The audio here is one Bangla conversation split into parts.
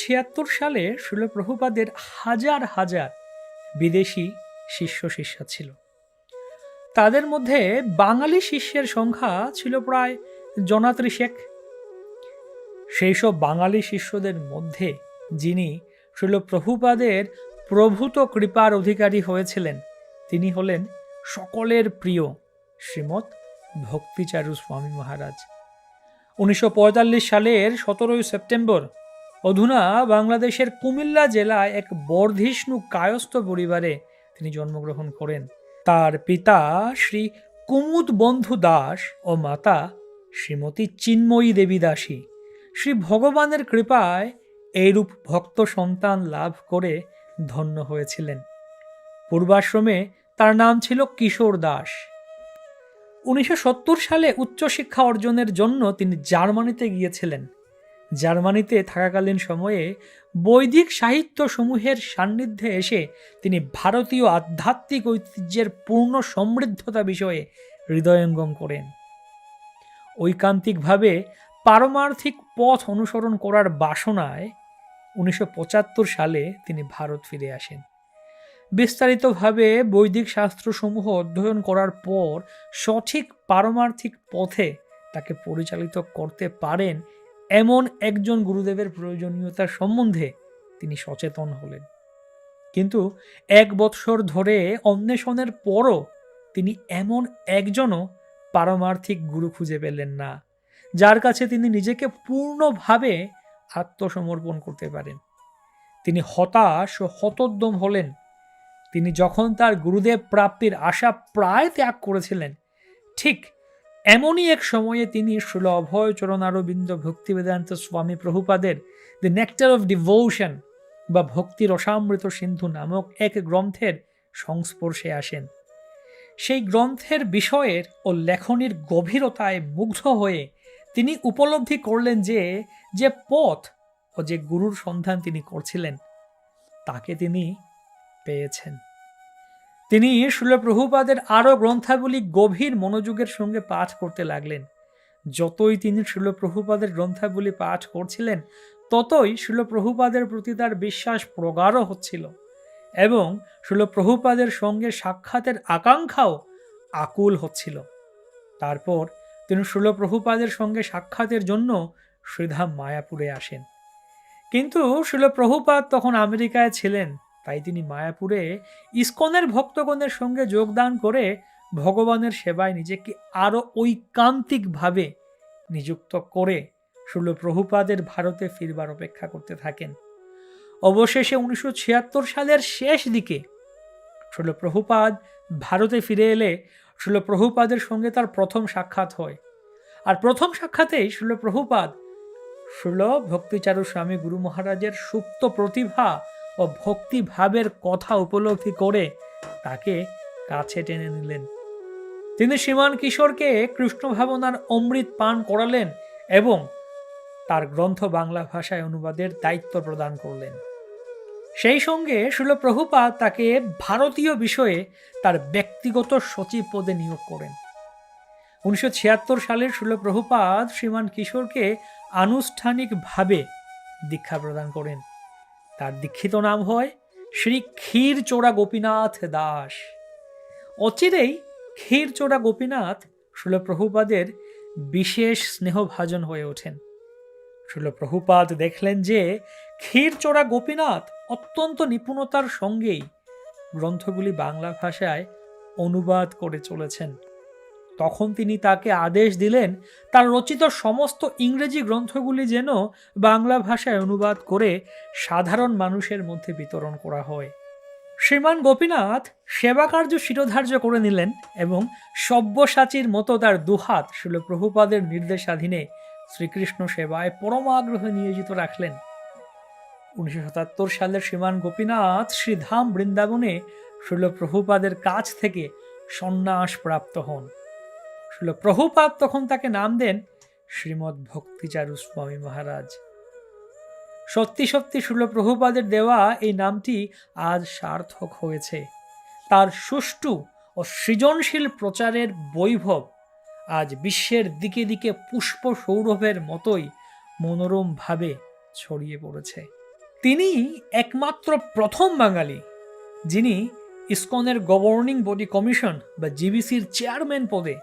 ছিয়াত্তর সালে শিলপ্রভুপাদের হাজার হাজার বিদেশি শিষ্য শিষ্যা ছিল। তাদের মধ্যে বাঙালি শিষ্যের সংখ্যা ছিল প্রায় জনাত্রিশেক সেই সব বাঙালি শিষ্যদের মধ্যে যিনি শিলপ্রভুপাদের প্রভূত কৃপার অধিকারী হয়েছিলেন, তিনি হলেন সকলের প্রিয় শ্রীমৎ ভক্তিচারু স্বামী মহারাজ। উনিশশো পঁয়তাল্লিশ সালের সতেরোই সেপ্টেম্বর অধুনা বাংলাদেশের কুমিল্লা জেলায় এক বর্ধিষ্ণু কায়স্থ পরিবারে তিনি জন্মগ্রহণ করেন। তার পিতা শ্রী কুমুদ বন্ধু দাস ও মাতা শ্রীমতী চিন্ময়ী দেবী দাসী। শ্রী ভগবানের কৃপায় এইরূপ ভক্ত সন্তান লাভ করে ধন্য হয়েছিলেন। পূর্বাশ্রমে তার নাম ছিল কিশোর দাস। উনিশশো সত্তর সালে উচ্চশিক্ষা অর্জনের জন্য তিনি জার্মানিতে গিয়েছিলেন। জার্মানিতে থাকাকালীন সময়ে বৈদিক সাহিত্য সমূহের সান্নিধ্যে এসে তিনি ভারতীয় আধ্যাত্মিক ঐতিহ্যের পূর্ণ সমৃদ্ধতা বিষয়ে হৃদয়ঙ্গম করেন। ঐকান্তিকভাবে পারমার্থিক পথ অনুসরণ করার বাসনায় উনিশশো পঁচাত্তর সালে তিনি ভারত ফিরে আসেন। বিস্তারিতভাবে বৈদিক শাস্ত্রসমূহ অধ্যয়ন করার পর সঠিক পারমার্থিক পথে তাকে পরিচালিত করতে পারেন এমন একজন গুরুদেবের প্রয়োজনীয়তা সম্বন্ধে তিনি সচেতন হলেন। কিন্তু এক বৎসর ধরে অন্বেষণের পরও তিনি এমন একজনও পারমার্থিক গুরু খুঁজে পেলেন না, যার কাছে তিনি নিজেকে পূর্ণভাবে আত্মসমর্পণ করতে পারেন। তিনি হতাশ ও হতোদ্যম হলেন। তিনি যখন তার গুরুদেব প্রাপ্তির আশা প্রায় ত্যাগ করেছিলেন, ঠিক এমনই এক সময়ে তিনি ষোল অভয় চরণারবিন্দ ভক্তি বেদান্ত স্বামী প্রভুপাদের দ্য নেক্টার অফ ডিভোশন বা ভক্তি রসামৃত সিন্ধু নামক এক গ্রন্থের সংস্পর্শে আসেন। সেই গ্রন্থের বিষয়ের ও লেখনির গভীরতায় মুগ্ধ হয়ে তিনি উপলব্ধি করলেন যে যে পথ ও যে গুরুর সন্ধান তিনি করছিলেন, তাকে তিনি পেয়েছেন। তিনি শিলপ্রভুপাদের আরও গ্রন্থাবলী গভীর মনোযোগের সঙ্গে পাঠ করতে লাগলেন। যতই তিনি শিলপ্রভুপাদের গ্রন্থাবলী পাঠ করছিলেন, ততই শিলপ্রভুপাদের প্রতি তার বিশ্বাস প্রগাঢ় হচ্ছিল এবং শিলপ্রভুপাদের সঙ্গে সাক্ষাতের আকাঙ্ক্ষাও আকুল হচ্ছিল। তারপর তিনি শিলপ্রভুপাদের সঙ্গে সাক্ষাতের জন্য শ্রীধাম মায়াপুরে আসেন। কিন্তু শিলপ্রভুপাদ তখন আমেরিকায় ছিলেন। তাই তিনি মায়াপুরে ইস্কনের ভক্তগণের সঙ্গে যোগদান করে ভগবানের সেবায় নিজেকে আরও ঐকান্তিকভাবে নিযুক্ত করে ষোল প্রভুপাদের ভারতে ফিরবার অপেক্ষা করতে থাকেন। অবশেষে উনিশশো ছিয়াত্তর সালের শেষ দিকে ষোল প্রভুপাদ ভারতে ফিরে এলে ষোল প্রভুপাদের সঙ্গে তার প্রথম সাক্ষাৎ হয়। আর প্রথম সাক্ষাতেই ষোল প্রভুপাদ ষোল ভক্তিচারু স্বামী গুরু মহারাজের সুপ্ত প্রতিভা ও ভক্তিভাবের কথা উপলব্ধি করে তাকে কাছে টেনে নিলেন। তিনি শ্রীমান কিশোরকে কৃষ্ণ ভাবনার অমৃত পান করালেন এবং তার গ্রন্থ বাংলা ভাষায় অনুবাদের দায়িত্ব প্রদান করলেন। সেই সঙ্গে শিলপ্রভুপাদ তাকে ভারতীয় বিষয়ে তার ব্যক্তিগত সচিব পদে নিয়োগ করেন। উনিশশো ছিয়াত্তর সালের শিলপ্রভুপাদ শ্রীমান কিশোরকে আনুষ্ঠানিকভাবে দীক্ষা প্রদান করেন। তার দীক্ষিত নাম হয় শ্রী ক্ষীরচোড়া গোপীনাথ দাস। অচিরেই ক্ষীরচোড়া গোপীনাথ শিলপ্রভুপাদের বিশেষ স্নেহভাজন হয়ে ওঠেন। শিলপ্রভুপাদ দেখলেন যে ক্ষীরচোড়া গোপীনাথ অত্যন্ত নিপুণতার সঙ্গেই গ্রন্থগুলি বাংলা ভাষায় অনুবাদ করে চলেছেন। তখন তিনি তাকে আদেশ দিলেন, তার রচিত সমস্ত ইংরেজি গ্রন্থগুলি যেন বাংলা ভাষায় অনুবাদ করে সাধারণ মানুষের মধ্যে বিতরণ করা হয়। শ্রীমান গোপীনাথ সেবাকার্য শিরোধার্য করে নিলেন এবং সব্যসাচীর মতো তার দুহাত শিলপ্রভুপাদের নির্দেশাধীনে শ্রীকৃষ্ণ সেবায় পরমাগ্রহে নিয়োজিত রাখলেন। উনিশশো সাতাত্তর সালের শ্রীমান গোপীনাথ শ্রীধাম বৃন্দাবনে শিলপ্রভুপাদের কাছ থেকে সন্ন্যাস প্রাপ্ত হন। শিল প্রভুপাদ তখন তাকে নাম দেন শ্রীমৎ ভক্তিচারু স্বামী মহারাজ। সত্যি সত্যি শিল প্রভুপাদের দেওয়া এই নামটি আজ সার্থক হয়েছে। তার সুষ্ঠু ও সৃজনশীল প্রচারের বৈভব আজ বিশ্বের দিকে দিকে পুষ্প সৌরভের মতোই মনোরমভাবে ছড়িয়ে পড়েছে। তিনি একমাত্র প্রথম বাঙালি, যিনি ইসকনের গভর্নিং বডি কমিশন বা জিবিসির চেয়ারম্যান পদে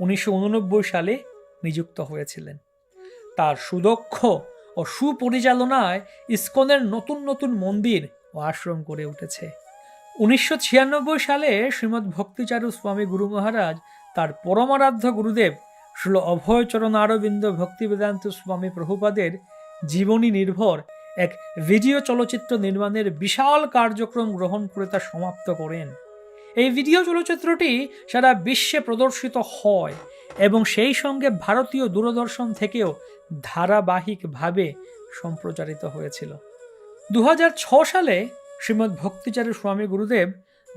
উনিশশো উননব্বই সালে নিযুক্ত হয়েছিলেন। তার সুদক্ষ ও সুপরিচালনায় ইসকনের নতুন নতুন মন্দির ও আশ্রম গড়ে উঠেছে। উনিশশো ছিয়ানব্বই সালে শ্রীমৎ ভক্তিচারু স্বামী গুরু মহারাজ তার পরমারাধ্য গুরুদেব শ্রীল অভয়চরণ আরবিন্দ ভক্তি বেদান্ত স্বামী প্রভুপাদের জীবনী নির্ভর এক ভিডিও চলচ্চিত্র নির্মাণের বিশাল কার্যক্রম গ্রহণ করে তা সমাপ্ত করেন। এই ভিডিও চলচ্চিত্রটি সারা বিশ্বে প্রদর্শিত হয় এবং সেই সঙ্গে ভারতীয় দূরদর্শন থেকেও ধারাবাহিকভাবে সম্প্রচারিত হয়েছিল। দু সালে শ্রীমৎ ভক্তিচারী স্বামী গুরুদেব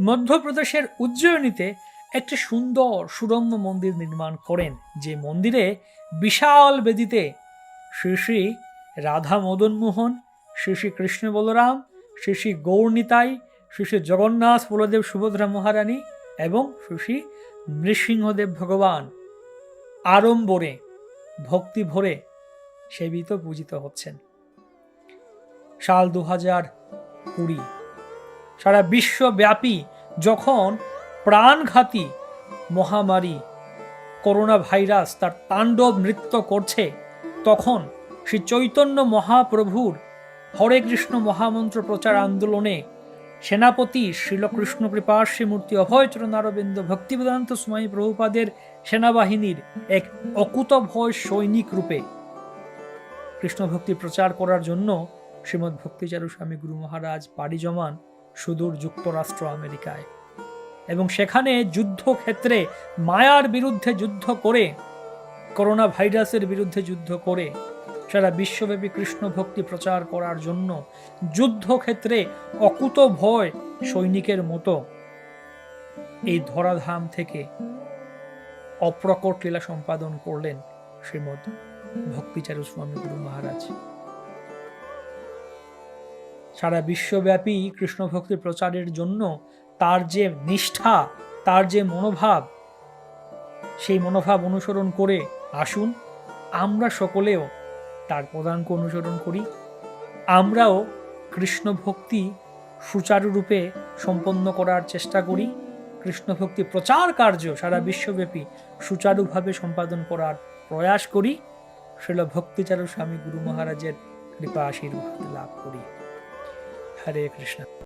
মধ্যপ্রদেশের উজ্জয়িনীতে একটি সুন্দর সুরম্য মন্দির নির্মাণ করেন, যে মন্দিরে বিশাল বেদিতে শ্রী শ্রী রাধা মদন মোহন শ্রী শ্রী কৃষ্ণ বলরাম, শ্রী শ্রী গৌরনিতাই শ্রী জগন্নাথ বলদেব সুভদ্রা মহারানী এবং শ্রী নৃসিংহদেব ভগবান আড়ম্বরে, ভক্তি ভরে সেবিত পূজিত হচ্ছেন। সাল দু হাজার কুড়ি। সারা বিশ্বব্যাপী যখন প্রাণঘাতী মহামারী করোনা ভাইরাস তার তাণ্ডব নৃত্য করছে, তখন শ্রী চৈতন্য মহাপ্রভুর হরে কৃষ্ণ মহামন্ত্র প্রচার আন্দোলনে সেনাপতি শ্রীলকৃষ্ণ কৃপাশ্রী মূর্তি অভয়চরণ ভক্তিবেদান্ত স্বামী প্রভুপাদের সেনাবাহিনীর এক অকুতভয় সৈনিক রূপে কৃষ্ণ ভক্তি প্রচার করার জন্য শ্রীমৎ ভক্তিচারু স্বামী গুরু মহারাজ পাড়ি জমান সুদূর যুক্তরাষ্ট্র, আমেরিকায়। এবং সেখানে যুদ্ধক্ষেত্রে মায়ার বিরুদ্ধে যুদ্ধ করে, করোনা ভাইরাসের বিরুদ্ধে যুদ্ধ করে সারা বিশ্বব্যাপী কৃষ্ণ ভক্তি প্রচার করার জন্য যুদ্ধক্ষেত্রে অকুত ভয় সৈনিকের মতো। এই ধরাধাম থেকে অপ্রকট লীলা সম্পাদন করলেন শ্রীমদ ভক্তিচারু স্বামী গুরু মহারাজ। সারা বিশ্বব্যাপী কৃষ্ণ ভক্তি প্রচারের জন্য তার যে নিষ্ঠা, তার যে মনোভাব, সেই মনোভাব অনুসরণ করে আসুন, আমরা সকলেও তার প্রধানকে অনুসরণ করি। আমরাও কৃষ্ণ ভক্তি সুচারুরূপে সম্পন্ন করার চেষ্টা করি। কৃষ্ণভক্তি প্রচার কার্য সারা বিশ্বব্যাপী সুচারুভাবে সম্পাদন করার প্রয়াস করি। শিল ভক্তিচারু স্বামী গুরু মহারাজের কৃপা আশীর্বাদ লাভ করি। হরে কৃষ্ণ।